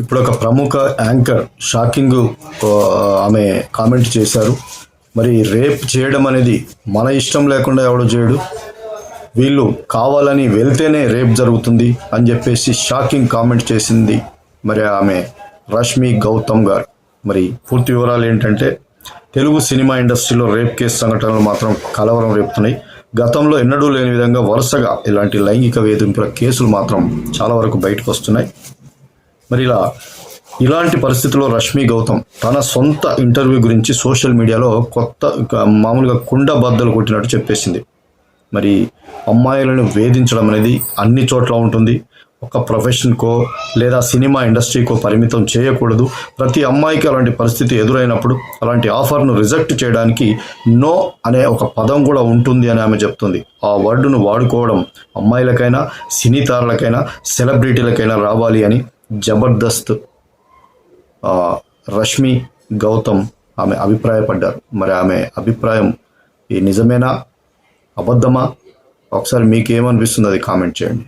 ఇప్పుడు ఒక ప్రముఖ యాంకర్ షాకింగ్ ఆమె కామెంట్ చేశారు. మరి రేప్ చేయడం అనేది మన ఇష్టం లేకుండా ఎవడో చేయడు. వీళ్ళు కావాలని వెళ్తేనే రేప్ జరుగుతుంది అని చెప్పేసి షాకింగ్ కామెంట్ చేసింది మరి ఆమె రష్మి గౌతమ్ గారు. మరి పూర్తి వివరాలు ఏంటంటే తెలుగు సినిమా ఇండస్ట్రీలో రేప్ కేసు సంఘటనలు మాత్రం కలవరం రేపుతున్నాయి. గతంలో ఎన్నడూ లేని విధంగా వరుసగా ఇలాంటి లైంగిక వేధింపుల కేసులు మాత్రం చాలా వరకు బయటకు వస్తున్నాయి. మరి ఇలా ఇలాంటి పరిస్థితుల్లో రష్మి గౌతమ్ తన సొంత ఇంటర్వ్యూ గురించి సోషల్ మీడియాలో కొత్త మామూలుగా కుండ బద్దలు కొట్టినట్టు చెప్పేసింది. మరి అమ్మాయిలను వేధించడం అనేది అన్ని చోట్ల ఉంటుంది. ఒక ప్రొఫెషన్కో లేదా సినిమా ఇండస్ట్రీకో పరిమితం చేయకూడదు. ప్రతి అమ్మాయికి అలాంటి పరిస్థితి ఎదురైనప్పుడు అలాంటి ఆఫర్ను రిజెక్ట్ చేయడానికి నో అనే ఒక పదం కూడా ఉంటుంది అని ఆమె చెప్తుంది. ఆ వర్డును వాడుకోవడం అమ్మాయిలకైనా సినీ తారలకైనా సెలబ్రిటీలకైనా రావాలి అని జబర్దస్త్ రష్మి గౌతమ్ ఆమె అభిప్రాయపడ్డారు. మరి ఆమె అభిప్రాయం ఈ నిజమేనా? అబద్ధమా? ఒకసారి మీకేమనిపిస్తుంది అది కామెంట్ చేయండి.